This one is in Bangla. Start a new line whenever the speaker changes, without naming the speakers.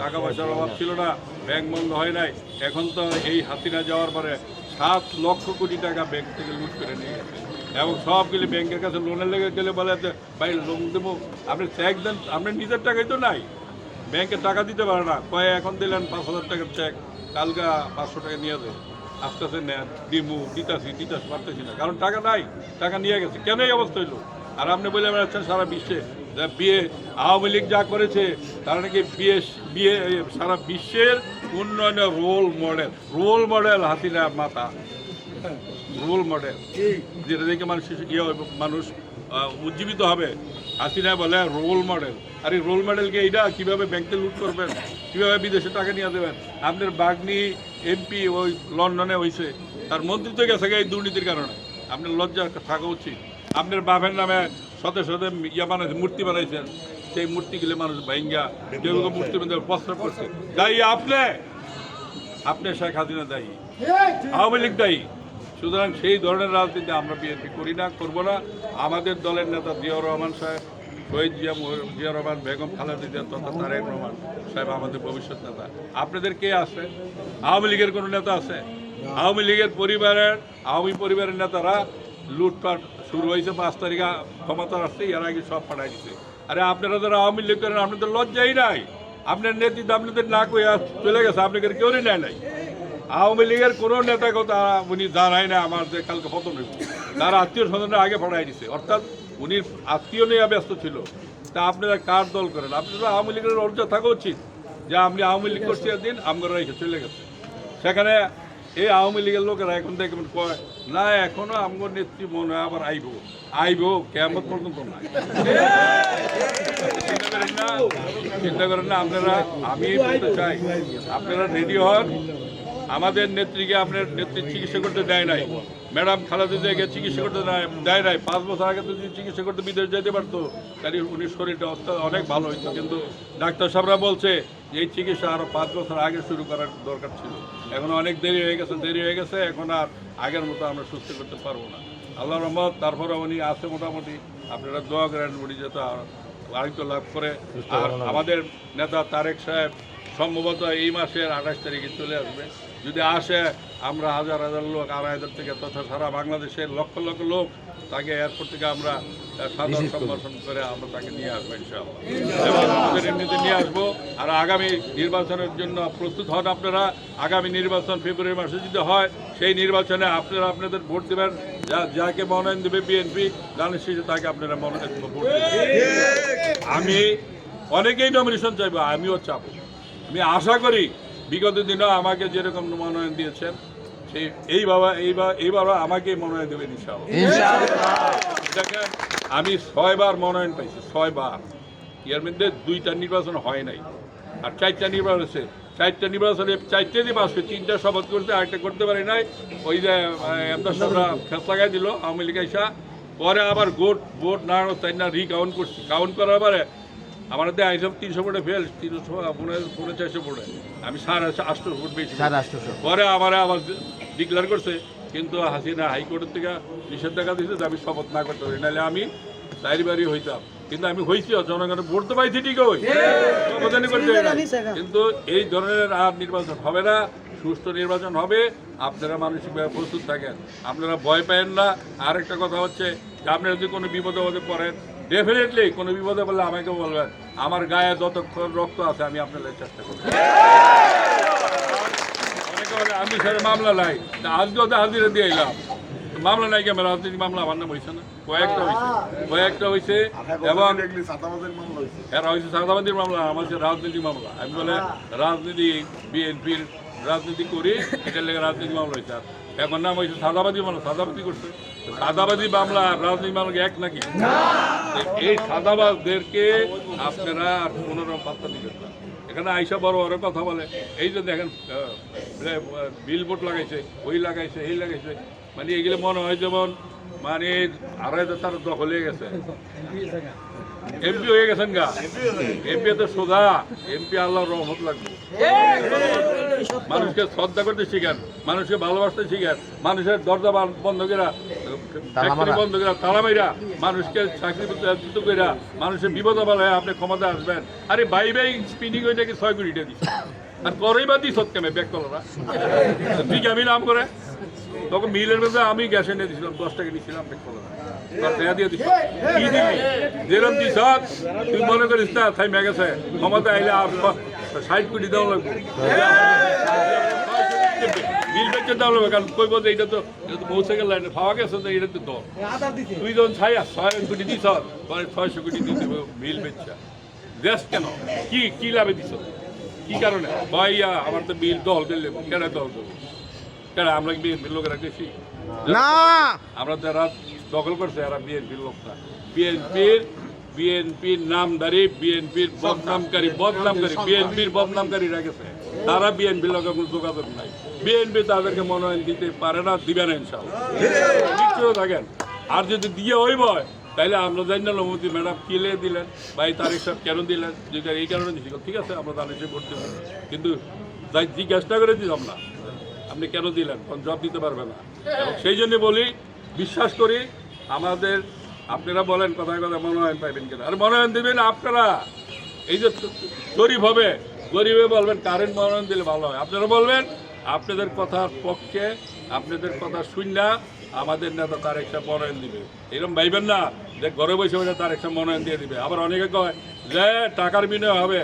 টাকা পয়সার অভাব ছিল না, ব্যাংক বন্ধ হয় নাই। এখন তো এই হাসিনা যাওয়ার পরে সাত লক্ষ কোটি টাকা ব্যাংক থেকে লুট করে নিয়ে গেছে। এবং সবগুলি ব্যাংকের কাছে লোনের লেগে গেলে বলে ভাই, লোন দেবো। আপনি চেক দেন, আপনি নিজের টাকাই তো নাই। ব্যাংকে টাকা দিতে পারে না। কয়ে, এখন দিলেন পাঁচ হাজার টাকার চেক কালকা পাঁচশো টাকা নিয়ে দেয় আস্তে আস্তে নেন, দিমু, দিতাছি দিতাছি, পারতেছি না। কারণ টাকা নাই, টাকা নিয়ে গেছে। কেন এই অবস্থা হইল? আর আপনি বলে বেড়াচ্ছেন সারা বিশ্বে বিয়ে আওয়ামী লীগ যা করেছে তারা নাকি বিয়ে বিয়ে সারা বিশ্বের উন্নয়নের role model role model Hasina মাতা। রোল মডেল যেটা দেখে মানুষ ইয়ে মানুষ উজ্জীবিত হবে। হাসিনা বলে রোল মডেল আর এই রোল মডেলকে এইটা কীভাবে ব্যাংকে লুট করবেন? কীভাবে বিদেশে টাকা নিয়ে দেবেন? আপনার বাগনি এমপি ওই লন্ডনে হয়েছে তার মন্ত্রী তো গেছে এই দুর্নীতির কারণে। আপনার লজ্জা থাকা উচিত। আপনার বাপের নামে শত শত ইয়া বানাইছে, মূর্তি বানাইছেন সেই মূর্তিগুলো মানুষ ভাইঙ্গা, কেউ কেউ মূর্তি বানাতে প্রস্তাব করছে। দায়ী আপনি? আপনি শেখ হাসিনা দায়ী। আওয়ামী লীগ দায়ী। সুতরাং সেই ধরনের রাজনীতি আমরা বিএনপি করি না, করব না। আমাদের দলের নেতা জিয়াউর রহমান সাহেব, শহীদ জিয়া জিয়া রহমান, বেগম খালেদা জিয়া তথা তারেক রহমান সাহেব আমাদের ভবিষ্যৎ নেতা। আপনাদের কে আছে? আওয়ামী লীগের কোনো নেতা আছে? আওয়ামী লীগের পরিবারের, আওয়ামী পরিবারের নেতারা লুটপাট শুরু হয়েছে, পাঁচ তারিখে ক্ষমতা আসছে এর আগে সব পাঠাই দিছে। আরে আপনারা যারা আওয়ামী লীগ করেন, আপনাদের লজ্জাই নাই। আপনার নেতৃত্ব আপনাদের না কইয়া চলে গেছে, আপনাদের কেউ নেয় নাই। আওয়ামী লীগের কোনো নেতা কথা উনি জানায় না, আমার যে কালকে পতন তার আত্মীয় স্বজনরা আগে পাঠাই দিছে। অর্থাৎ উনি আত্মীয় নিয়ে ব্যস্ত ছিল। তা আপনারা কার দল করেন? আপনারা আওয়ামী লীগের অর্জা থাকা উচিত। যে আপনি আওয়ামী লীগ করছি দিন আমরা রেখে চলে গেছে। সেখানে এই আওয়ামী লীগের লোকেরা এখন দেখবেন কয়, না, এখনও আমার নেত্রী মনে হয় আবার আইব। আইব কেমন পর্যন্ত না, চিন্তা করেন না, আপনারা, আমি বলতে চাই, আপনারা রেডি হন? আমাদের নেত্রীকে আপনার নেত্রী চিকিৎসা করতে দেয় নাই। ম্যাডাম খালাদা জিয়াকে চিকিৎসা করতে দেয়- নাই। পাঁচ বছর আগে তো যদি চিকিৎসা করতে বিদেশ যেতে পারতো। তাহলে উনি শরীরটা অনেক ভালো হইতো। কিন্তু ডাক্তার সাহেবরা বলছে যে এই চিকিৎসা আরও পাঁচ বছর আগে শুরু করার দরকার ছিল। এখন অনেক দেরি হয়ে গেছে দেরি হয়ে গেছে। এখন আর আগের মতো আমরা সুস্থ করতে পারব না। আল্লাহ রহমত তারপরে উনি আছে মোটামুটি। আপনারা দোয়া করেন উনি যাতে আরেকটু লাভ করে। আর আমাদের নেতা তারেক সাহেব সম্ভবত এই মাসের আঠাশ তারিখে চলে আসবে। যদি আসে আমরা হাজার হাজার লোক আড়াই হাজার থেকে তথা সারা বাংলাদেশের লক্ষ লক্ষ লোক তাকে এয়ারপোর্ট থেকে আমরা সাধারণ সম্ভাষণ করে আমরা তাকে নিয়ে আসব ইনশাআল্লাহ। এবং আমাদের এমনিতে নিয়ে আসব। আর আগামী নির্বাচনের জন্য প্রস্তুত হন আপনারা। আগামী নির্বাচন ফেব্রুয়ারি মাসে যদি হয় সেই নির্বাচনে আপনারা আপনাদের ভোট দেবেন। যা- যাকে মনোনয়ন দেবে বিএনপি গানের শেষে তাকে আপনারা মনোনয়ন ভোট আমি অনেকেই নমিনেশন চাইব আমিও চাবো। আমি আশা করি বিগত দিনেও আমাকে যেরকম মনোনয়ন দিয়েছেন সেই এই বাবা এই বা- এইবারও আমাকে মনোনয়ন দেবেন দেখেন আমি ছয়বার মনোনয়ন পাইছি ছয়বার। ইয়ার মধ্যে দুইটা নির্বাচন হয় নাই। আর চারটা নির্বাচন হয়েছে। চারটা নির্বাচনে চারটে দিয়ে পাস করে তিনটা শপথ করতে আরেকটা করতে পারি নাই। ওই যে এমদার সাহেবরা খেস লাগাই দিল আওয়ামী লীগ পরে আবার ভোট ভোট না তাই না রিকাউন্ট করছি। কাউন্ট করার পরে আমার দেয় আইসব তিনশো ভোটে ফেল তিনশো পনেরো পনেরো চারশো ভোটে আমি সাড়ে আটশো ভোট পেয়েছি।
সাড়ে আটশোশো।
পরে আমার আবার ডিক্লেয়ার করছে কিন্তু হাসিনা হাইকোর্টের থেকে নিষেধাজ্ঞা দিয়েছে যে আমি শপথ না করতে পারি নাহলে আমি চারি বাড়ি হইতাম। কিন্তু আমি হয়েছি জনগণের ভোট তো পাইছি ঠিক। কিন্তু এই ধরনের আর নির্বাচন হবে না সুস্থ নির্বাচন হবে। আপনারা মানসিকভাবে প্রস্তুত থাকেন। আপনারা ভয় পাবেন না। আর একটা কথা হচ্ছে যে আপনারা যদি কোনো বিপদে পড়েন ডেফিনেটলি কোনো বিপদে বললে আমাকে বলবেন। আমার গায়ে যতক্ষণ রক্ত আছে আমি আপনাদের চেষ্টা করব। আমি স্যার মামলা নাই। আজকেও তো হাজিরা দিয়ে এলাম। মামলা নাই কেমন রাজনীতি মামলা আমার নাম হয়েছে না। কয়েকটা হয়েছে কয়েকটা হয়েছে এবং এরা হয়েছে সাদাবাদীর মামলা আমার হচ্ছে রাজনীতি মামলা। আমি বলে রাজনীতি বিএনপির রাজনীতি করি এটার লেগে রাজনীতি মামলা হয়েছে আর এখন নাম হয়েছে সাদাবাদী মামলা সাদাবাদী করছে। তো সাদাবাদী মামলা রাজনীতি মামলা এক নাকি? এই সাদাবাদদেরকে আপনারা আর কোনোরকম পাত্তা দিবেন না। এখানে আইসা বড় বড় কথা বলে। এই যে দেখেন বিল বোর্ড লাগাইছে ওই লাগাইছে এই লাগাইছে। মানে এগুলো মনে হয় যেমন মানে আড়াই হাজার তার দখল হয়ে গেছে। এমপি হয়ে গেছেন গা। এমপি তো সোজা। এমপি আল্লাহর রহমত লাগবে। মানুষকে শ্রদ্ধা করতে শিখেন মানুষকে ভালোবাসতে শিখেন মানুষের দরজা বন্ধ করে বন্ধ করে মাইরা মানুষকে চাকরি চিত কইরা মানুষের বিপদ বলে আপনি ক্ষমতা আসবেন। আরে বাই বাই স্পিনিং কি ছয় কোটি টাকা দিচ্ছে আর করেই বা দিস কেমে ব্যাক কলরা তুই আমি নাম করে। তখন মিলের মধ্যে আমি গ্যাস এনে দিছিলাম দশ টাকা নিয়েছিলাম ব্যাক কলরা যেরকম দিস তুই মনে করিস না তাই মেগেছে ক্ষমতা আইলে আর ষাট কোটি দেওয়া লাগবে। দেওয়া কারণ কই বলতে এটা তো এটা তো পৌঁছে গেল লাইনে পাওয়া গেছে তো এটা তো দল। তুই যখন ছাই ছয় কোটি দিস পরে ছয়শো কোটি দিয়ে দেবো বিল বেচা দেশ কেন? কি কি লাভে দিস কি কারণে? ভাইয়া আমার তো বিল দল দিলে কেন দল দেবো? কেন আমরা কি বিএনপির লোকেরা বেশি?
না।
আমরা যারা দখল করছে এরা বিএনপির লোক না। বিএনপির বিএনপির নামদারি বিএনপির বদনামকারী বদনামকারী বিএনপির বদনামকারী রেখেছে তারা বিএনপির লোকের কোনো যোগাযোগ নাই। বিএনপি তাদেরকে মনোনয়ন দিতে পারে না, দিবে না ইনশাল্লাহ। থাকেন। আর যদি দিয়ে হইব, তাইলে আমরা জানি না লমতি ম্যাডাম কিলে দিলেন বা এই তারিখ সাহেব কেন দিলেন যেটা এই কারণে দিচ্ছি ঠিক আছে, আমরা তার হিসেবে ভোট দেবো। কিন্তু যাই জিজ্ঞাসা করে দিলাম না, আপনি কেন দিলেন? কোন জবাব দিতে পারবে না। সেই জন্য বলি, বিশ্বাস করি, আমাদের, আপনারা বলেন, কথায় কথা মনোনয়ন পাইবেন কিনা। আর মনোনয়ন দেবেন আপনারা। এই যে গরিব হবে গরিবে বলবেন, কারেন্ট মনোনয়ন দিলে ভালো হয়। আপনারা বলবেন, আপনাদের কথার পক্ষে, আপনাদের কথা শুনলা, আমাদের নেতা তার একটা মনোনয়ন দিবে। এরকম ভাইবেন না যে ঘরে বসে বসে তার একটা মনোনয়ন দিয়ে দিবে। আবার অনেকে কয়, যে টাকার বিনিময় হবে